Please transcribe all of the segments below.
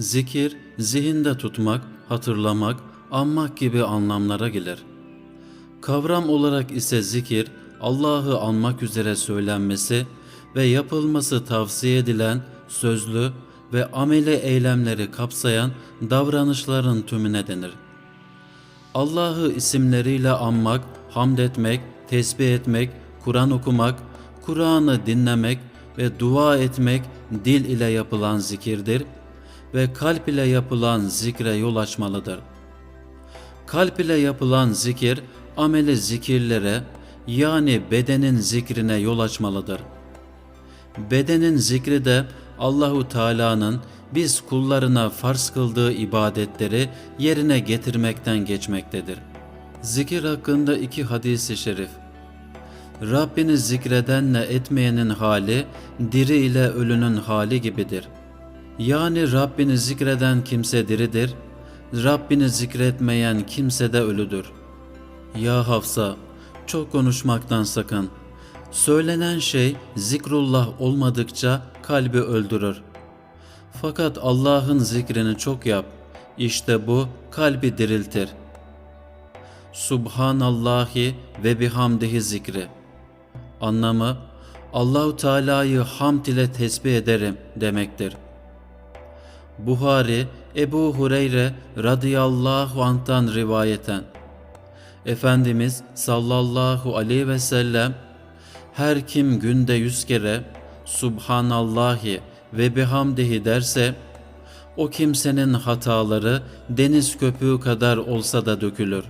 Zikir, zihinde tutmak, hatırlamak, anmak gibi anlamlara gelir. Kavram olarak ise zikir, Allah'ı anmak üzere söylenmesi ve yapılması tavsiye edilen sözlü ve ameli eylemleri kapsayan davranışların tümüne denir. Allah'ı isimleriyle anmak, hamd etmek, tesbih etmek, Kur'an okumak, Kur'an'ı dinlemek ve dua etmek dil ile yapılan zikirdir ve kalp ile yapılan zikre yol açmalıdır. Kalp ile yapılan zikir, ameli zikirlere yani bedenin zikrine yol açmalıdır. Bedenin zikri de Allahu Teala'nın biz kullarına farz kıldığı ibadetleri yerine getirmekten geçmektedir. Zikir hakkında iki hadisi şerif. Rabbini zikredenle etmeyenin hali diri ile ölünün hali gibidir. Yani Rabbini zikreden kimse diridir, Rabbini zikretmeyen kimse de ölüdür. Ya Hafsa, çok konuşmaktan sakın. Söylenen şey zikrullah olmadıkça kalbi öldürür. Fakat Allah'ın zikrini çok yap. İşte bu kalbi diriltir. Subhanallahi ve bihamdihi zikri. Anlamı Allahu Teala'yı hamd ile tesbih ederim demektir. Buhari Ebu Hureyre radıyallahu anh'tan rivayeten Efendimiz sallallahu aleyhi ve sellem her kim günde yüz kere Subhanallahi ve bihamdihi derse o kimsenin hataları deniz köpüğü kadar olsa da dökülür.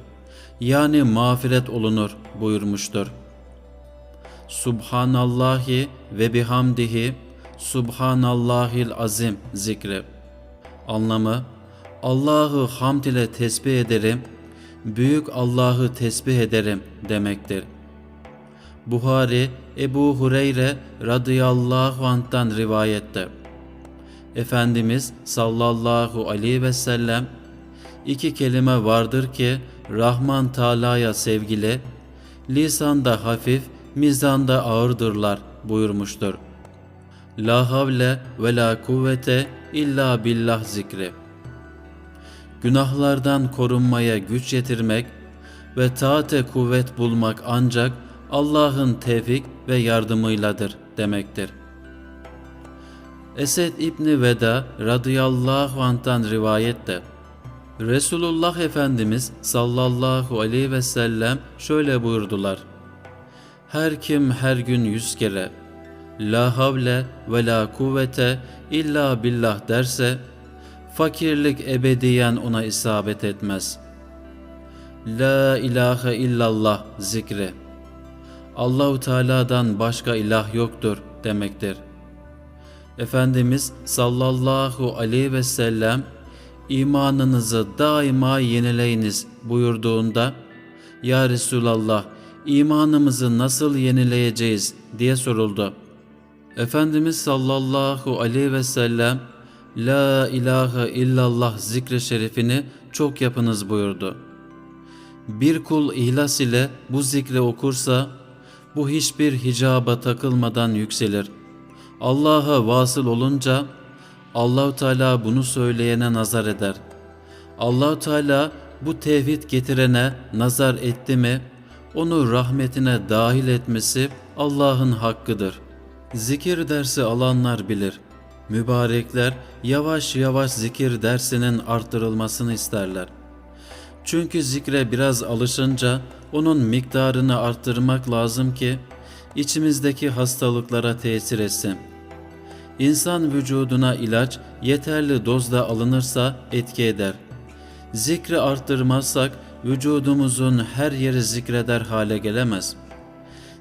Yani mağfiret olunur buyurmuştur. Subhanallahi ve bihamdihi Subhanallahil azim zikri. Anlamı Allah'ı hamd ile tesbih ederim, büyük Allah'ı tesbih ederim demektir. Buhari Ebu Hureyre radıyallahu anh'tan rivayette. Efendimiz sallallahu aleyhi ve sellem iki kelime vardır ki Rahman Teala'ya sevgili, lisanda hafif, mizanda ağırdırlar buyurmuştur. La havle ve la kuvvete illa billah zikri. Günahlardan korunmaya güç yetirmek ve taate kuvvet bulmak ancak Allah'ın tevfik ve yardımıyladır demektir. Esed İbni Veda radıyallahu anh'tan rivayette Resulullah Efendimiz sallallahu aleyhi ve sellem şöyle buyurdular. Her kim her gün yüz kere La havle ve la kuvvete illa billah derse fakirlik ebediyen ona isabet etmez. La ilahe illallah zikri. Allahu Teala'dan başka ilah yoktur demektir. Efendimiz sallallahu aleyhi ve sellem imanınızı daima yenileyiniz buyurduğunda Ya Resulallah imanımızı nasıl yenileyeceğiz diye soruldu. Efendimiz sallallahu aleyhi ve sellem La ilahe illallah zikri şerifini çok yapınız buyurdu. Bir kul ihlas ile bu zikri okursa bu hiçbir hicaba takılmadan yükselir. Allah'a vasıl olunca Allahu Teala bunu söyleyene nazar eder. Allahu Teala bu tevhid getirene nazar etti mi onu rahmetine dahil etmesi Allah'ın hakkıdır. Zikir dersi alanlar bilir. Mübarekler yavaş yavaş zikir dersinin arttırılmasını isterler. Çünkü zikre biraz alışınca onun miktarını arttırmak lazım ki içimizdeki hastalıklara tesir etsin. İnsan vücuduna ilaç yeterli dozda alınırsa etki eder. Zikri arttırmazsak vücudumuzun her yeri zikreder hale gelemez.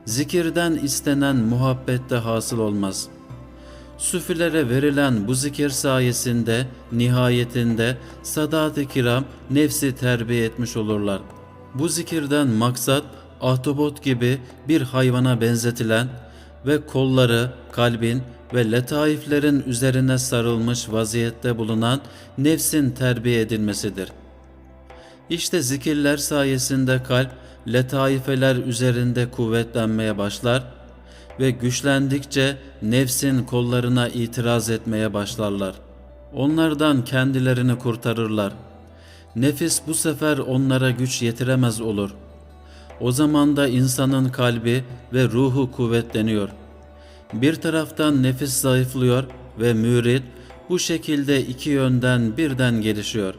Zikirden istenen muhabbette hasıl olmaz. Süfilere verilen bu zikir sayesinde nihayetinde sadat-ı kiram nefsi terbiye etmiş olurlar. Bu zikirden maksat ahtapot gibi bir hayvana benzetilen ve kolları, kalbin ve letaiflerin üzerine sarılmış vaziyette bulunan nefsin terbiye edilmesidir. İşte zikirler sayesinde kalp letaifeler üzerinde kuvvetlenmeye başlar ve güçlendikçe nefsin kollarına itiraz etmeye başlarlar. Onlardan kendilerini kurtarırlar. Nefis bu sefer onlara güç yetiremez olur. O zaman da insanın kalbi ve ruhu kuvvetleniyor. Bir taraftan nefis zayıflıyor ve mürit bu şekilde iki yönden birden gelişiyor.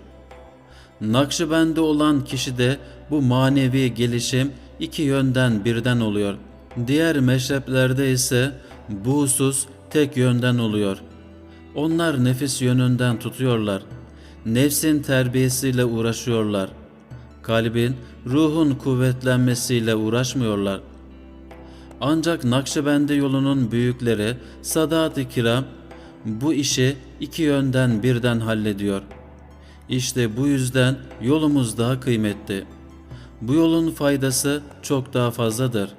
Nakşibendi olan kişide bu manevi gelişim iki yönden birden oluyor. Diğer meşreplerde ise bu husus tek yönden oluyor. Onlar nefis yönünden tutuyorlar. Nefsin terbiyesiyle uğraşıyorlar. Kalbin, ruhun kuvvetlenmesiyle uğraşmıyorlar. Ancak Nakşibendi yolunun büyükleri Sadat-ı Kiram bu işi iki yönden birden hallediyor. İşte bu yüzden yolumuz daha kıymetli. Bu yolun faydası çok daha fazladır.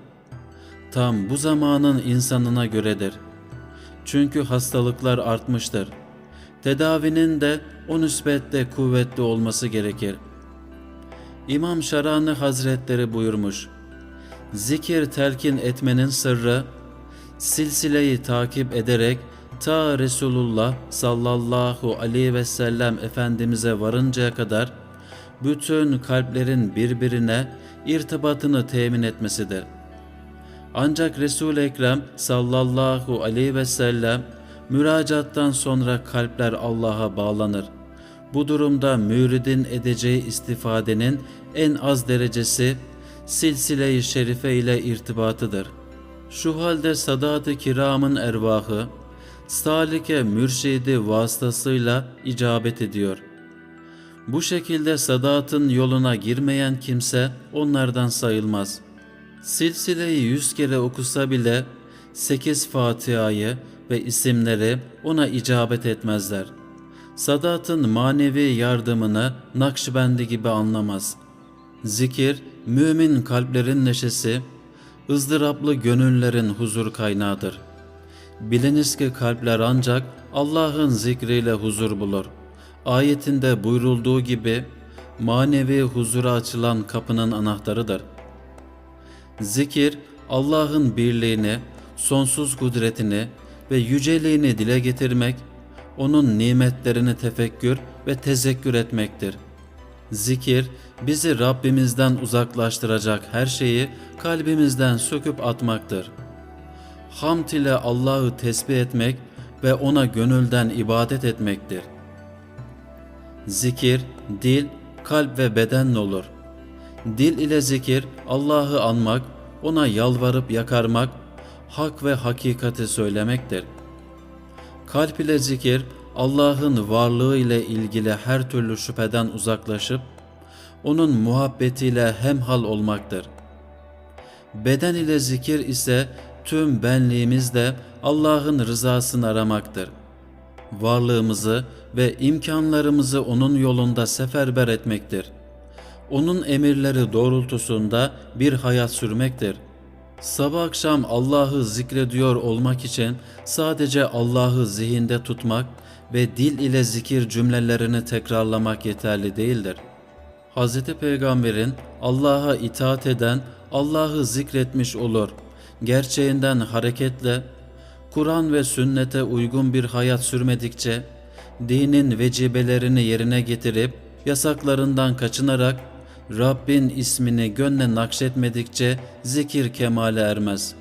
Tam bu zamanın insanına göredir. Çünkü hastalıklar artmıştır. Tedavinin de o nispetle kuvvetli olması gerekir. İmam Şarani Hazretleri buyurmuş. Zikir telkin etmenin sırrı, silsileyi takip ederek ta Resulullah sallallahu aleyhi ve sellem Efendimiz'e varıncaya kadar bütün kalplerin birbirine irtibatını temin etmesidir. Ancak Resul-i Ekrem sallallahu aleyhi ve sellem müracaattan sonra kalpler Allah'a bağlanır. Bu durumda müridin edeceği istifadenin en az derecesi silsile-i şerife ile irtibatıdır. Şu halde sadat-ı kiramın ervahı, salike mürşidi vasıtasıyla icabet ediyor. Bu şekilde sadatın yoluna girmeyen kimse onlardan sayılmaz. Silsileyi yüz kere okusa bile sekiz Fatiha'yı ve isimleri ona icabet etmezler. Sadatın manevi yardımını Nakşibendi gibi anlamaz. Zikir, mümin kalplerin neşesi, ızdıraplı gönüllerin huzur kaynağıdır. Biliniz ki kalpler ancak Allah'ın zikriyle huzur bulur. Ayetinde buyurulduğu gibi manevi huzura açılan kapının anahtarıdır. Zikir, Allah'ın birliğini, sonsuz kudretini ve yüceliğini dile getirmek, onun nimetlerini tefekkür ve tezekkür etmektir. Zikir, bizi Rabbimizden uzaklaştıracak her şeyi kalbimizden söküp atmaktır. Hamd ile Allah'ı tesbih etmek ve ona gönülden ibadet etmektir. Zikir, dil, kalp ve bedenle olur. Dil ile zikir, Allah'ı anmak, ona yalvarıp yakarmak, hak ve hakikati söylemektir. Kalp ile zikir, Allah'ın varlığı ile ilgili her türlü şüpheden uzaklaşıp, onun muhabbetiyle hemhal olmaktır. Beden ile zikir ise tüm benliğimizde Allah'ın rızasını aramaktır. Varlığımızı ve imkanlarımızı onun yolunda seferber etmektir. Onun emirleri doğrultusunda bir hayat sürmektir. Sabah akşam Allah'ı zikrediyor olmak için sadece Allah'ı zihinde tutmak ve dil ile zikir cümlelerini tekrarlamak yeterli değildir. Hz. Peygamber'in Allah'a itaat eden Allah'ı zikretmiş olur. Gerçeğinden hareketle Kur'an ve sünnete uygun bir hayat sürmedikçe dinin vecibelerini yerine getirip yasaklarından kaçınarak Rabbin ismini gönle nakşetmedikçe zikir kemale ermez.''